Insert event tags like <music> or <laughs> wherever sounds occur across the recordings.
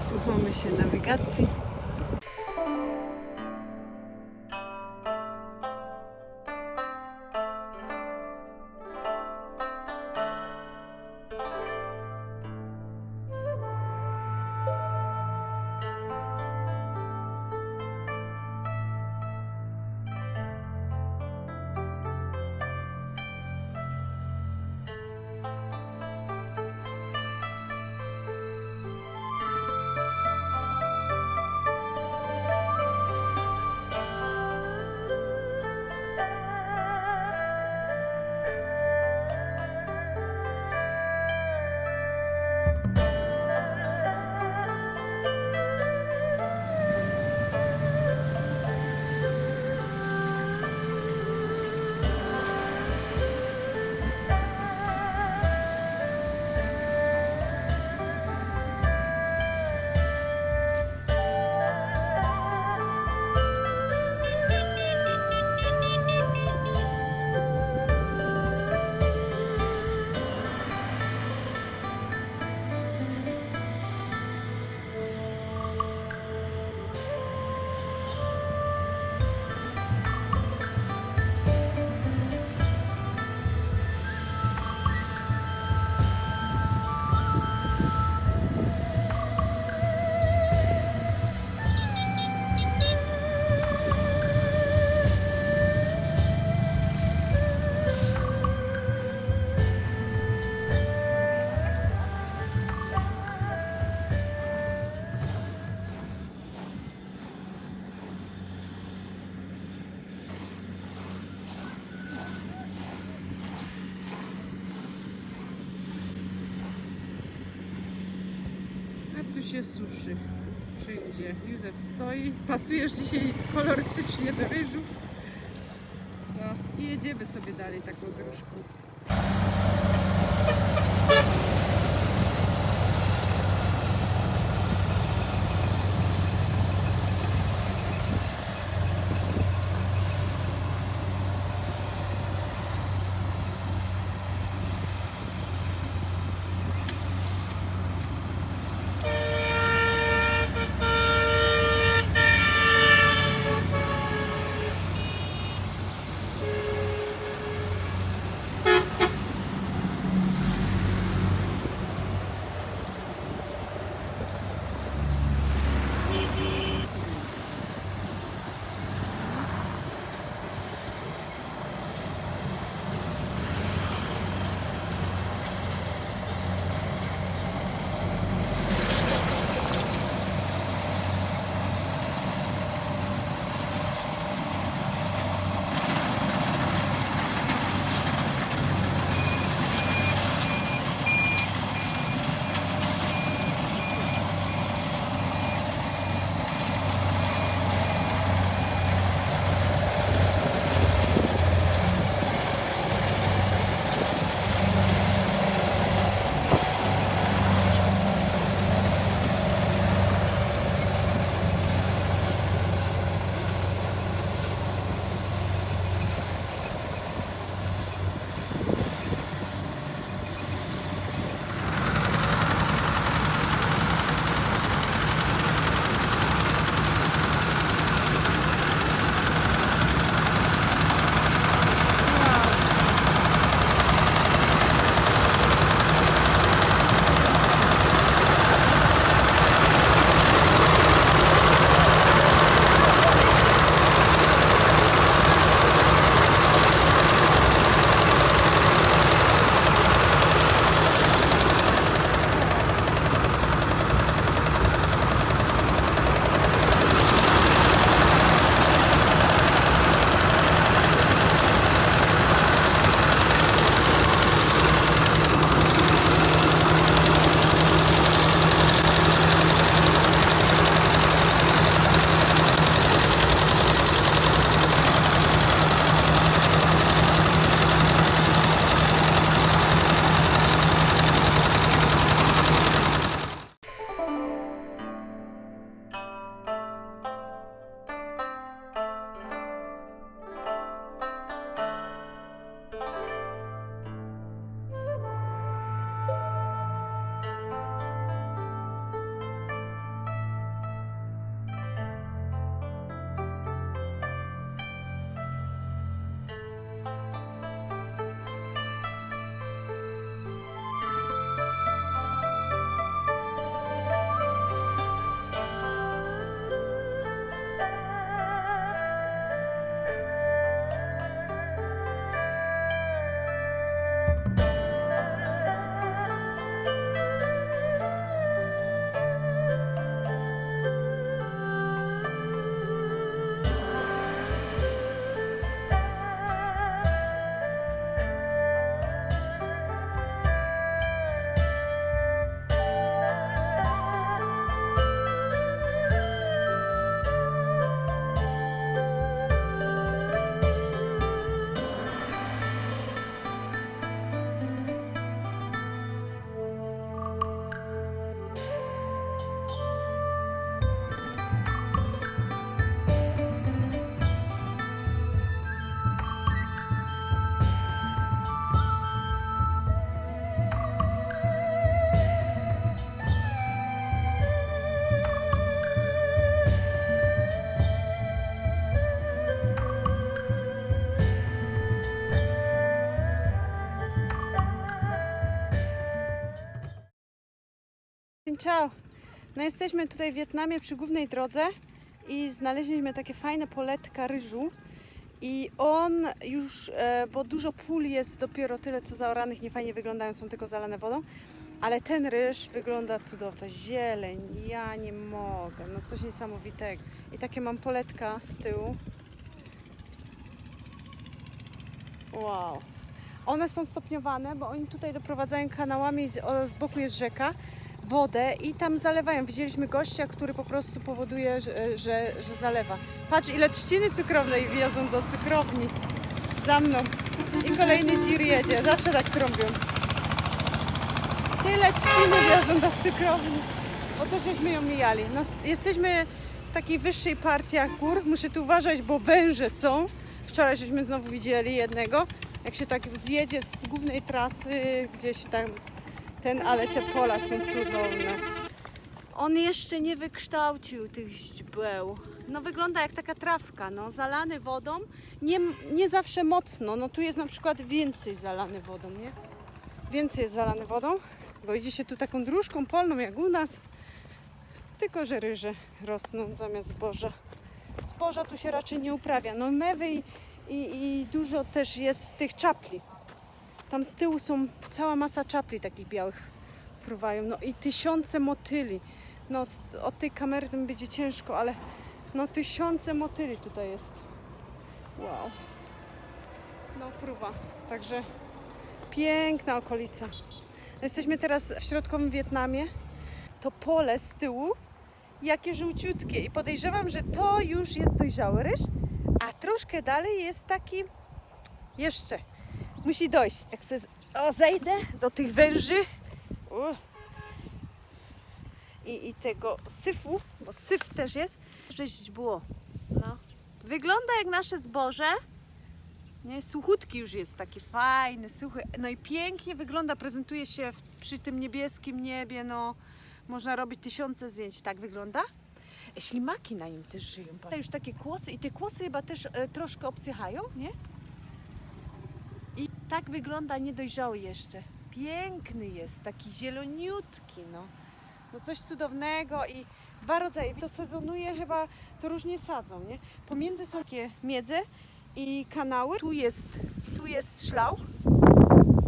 słuchamy się nawigacji. Się suszy. Wszędzie. Józef stoi. Pasujesz dzisiaj kolorystycznie do ryżu. No i jedziemy sobie dalej taką dróżką. Ciao. No jesteśmy tutaj w Wietnamie przy głównej drodze i znaleźliśmy takie fajne poletka ryżu. I on już, e, bo dużo pól jest dopiero tyle co zaoranych, nie fajnie wyglądają, są tylko zalane wodą. Ale ten ryż wygląda cudownie. Zieleń, ja nie mogę, no coś niesamowitego. I takie mam poletka z tyłu. Wow. One są stopniowane, bo oni tutaj doprowadzają kanałami, w boku jest rzeka, wodę i tam zalewają. Widzieliśmy gościa, który po prostu powoduje, że, że, że zalewa. Patrz, ile trzciny cukrowej wiozą do cukrowni. Za mną. I kolejny tir jedzie. Zawsze tak trąbią. Tyle trzciny wiozą do cukrowni. Oto żeśmy ją mijali. No, jesteśmy w takiej wyższej partii gór. Muszę tu uważać, bo węże są. Wczoraj żeśmy znowu widzieli jednego. Jak się tak zjedzie z głównej trasy gdzieś tam ten, ale te pola są cudowne. On jeszcze nie wykształcił tych źdźbeł. No wygląda jak taka trawka, no zalany wodą, nie, nie zawsze mocno. No tu jest na przykład więcej zalany wodą, nie? Więcej jest zalany wodą, bo idzie się tu taką dróżką polną jak u nas. Tylko, że ryże rosną zamiast zboża. Zboża tu się raczej nie uprawia. No mewy i, i, i dużo też jest tych czapli. Tam z tyłu są cała masa czapli takich białych fruwają. No i tysiące motyli. No od tej kamery to będzie ciężko, ale no tysiące motyli tutaj jest. Wow. No fruwa. Także piękna okolica. Jesteśmy teraz w środkowym Wietnamie. To pole z tyłu, jakie żółciutkie. I podejrzewam, że to już jest dojrzały ryż, a troszkę dalej jest taki jeszcze. Musi dojść. Jak se o, zejdę do tych węży. I, i tego syfu, bo syf też jest, żeś było. No. Wygląda jak nasze zboże. Nie, suchutki już jest taki fajny, suchy. No i pięknie wygląda, prezentuje się w, przy tym niebieskim niebie. No, można robić tysiące zdjęć. Tak wygląda. Ślimaki na nim też żyją. Już takie kłosy i te kłosy chyba też e, troszkę obsychają, nie? Tak wygląda niedojrzały jeszcze. Piękny jest, taki zieloniutki, no. No coś cudownego i dwa rodzaje. To sezonuje chyba, to różnie sadzą, nie? Pomiędzy są takie miedze i kanały. Tu jest, tu jest szlał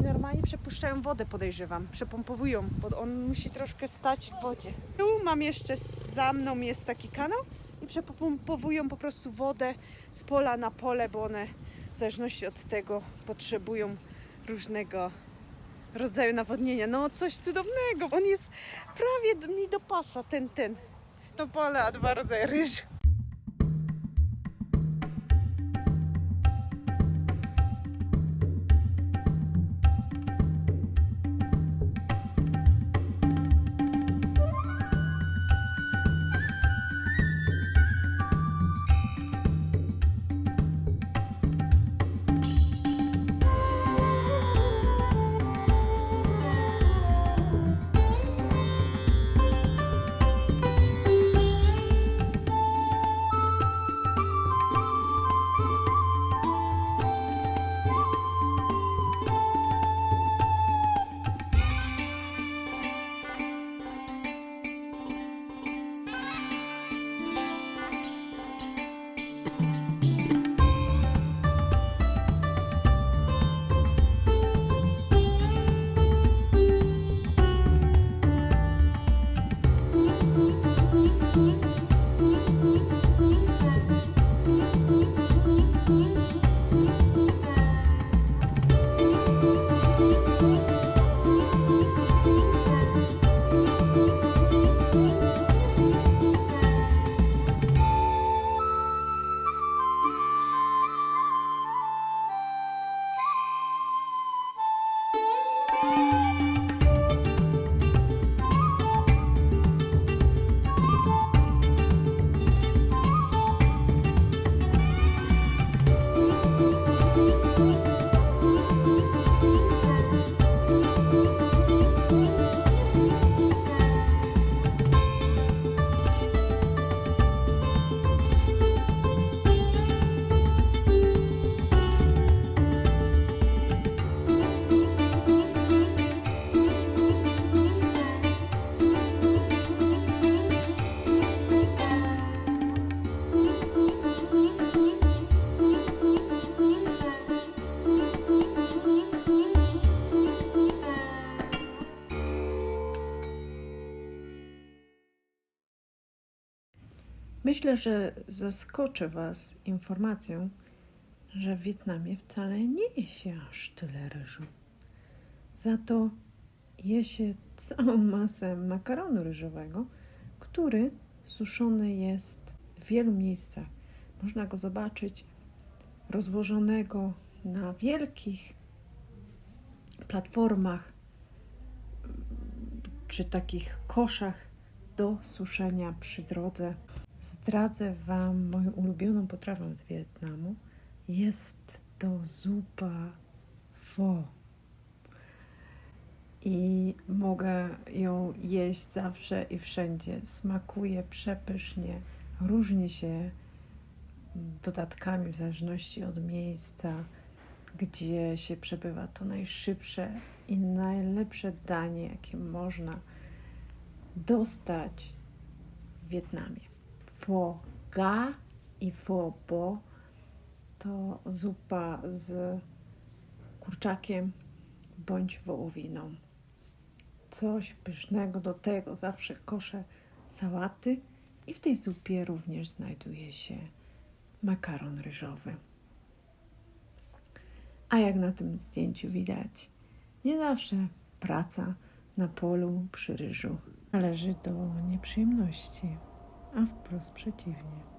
i normalnie przepuszczają wodę, podejrzewam. Przepompowują, bo on musi troszkę stać w wodzie. Tu mam jeszcze, za mną jest taki kanał i przepompowują po prostu wodę z pola na pole, bo one w zależności od tego potrzebują różnego rodzaju nawodnienia. No coś cudownego. On jest prawie mi do pasa, ten, ten. To pole, a dwa rodzaje ryż. Myślę, że zaskoczę Was informacją, że w Wietnamie wcale nie je się aż tyle ryżu. Za to je się całą masę makaronu ryżowego, który suszony jest w wielu miejscach. Można go zobaczyć rozłożonego na wielkich platformach czy takich koszach do suszenia przy drodze. Zdradzę Wam moją ulubioną potrawę z Wietnamu. Jest to zupa pho. I mogę ją jeść zawsze i wszędzie. Smakuje przepysznie, różni się dodatkami w zależności od miejsca, gdzie się przebywa. To najszybsze i najlepsze danie, jakie można dostać w Wietnamie. Pho ga i pho bo to zupa z kurczakiem bądź wołowiną. Coś pysznego do tego, zawsze kosze sałaty i w tej zupie również znajduje się makaron ryżowy. A jak na tym zdjęciu widać, nie zawsze praca na polu przy ryżu należy do nieprzyjemności, a wprost przeciwnie.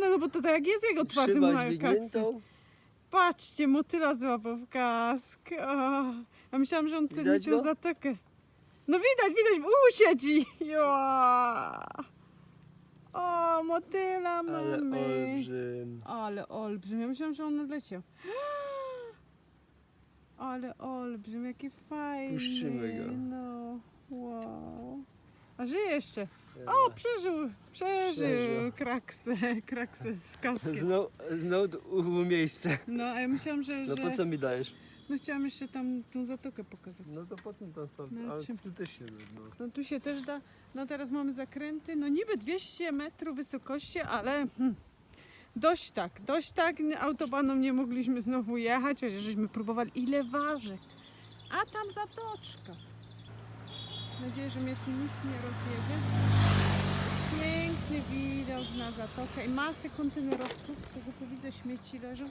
Sunę, no bo to tak jak jest jego otwartym dźwigniętą. Patrzcie, motyla złapał w kask. O, a myślałam, że on liczył go? zatokę. No widać, widać, w uchu siedzi. <laughs> Joa. O, motyla Ale mamy. olbrzym. Ale olbrzym, ja myślałam, że on odleciał. <gasps> Ale olbrzym, jaki fajny. Puszczymy go. No, wow. A żyje jeszcze. O, przeżył, przeżył, Przeżył. kraksę, kraksę z kaskiem. Znowu, znowu u miejsce. No, a ja myślałam, że, No że... po co mi dajesz? No chciałam jeszcze tam tą zatokę pokazać. No to potem tam stąd. No, Ale czym- tu też się no. No tu się też da, no teraz mamy zakręty, no niby 200 metrów wysokości, ale hmm, dość tak, dość tak, autobaną nie mogliśmy znowu jechać, chociaż żeśmy próbowali, ile waży, a tam zatoczka. Mam nadzieję, że mnie tu nic nie rozjedzie. Piękny widok na zatokę i masę kontenerowców, z tego co widzę śmieci leżą.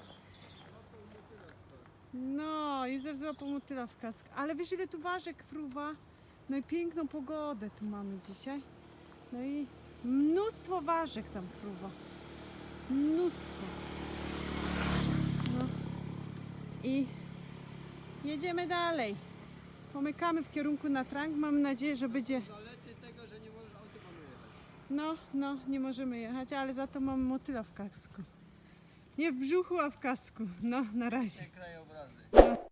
No, Józef złapał motyla w kask, ale wiesz ile tu ważek fruwa? No i piękną pogodę tu mamy dzisiaj. No i mnóstwo ważek tam fruwa. Mnóstwo. No. I jedziemy dalej. Pomykamy w kierunku na Trang. Mam nadzieję, że będzie... Zalety tego, że nie możesz auto jechać. No, no, nie możemy jechać, ale za to mamy motyla w kasku. Nie w brzuchu, a w kasku. No, na razie. krajobrazy. No.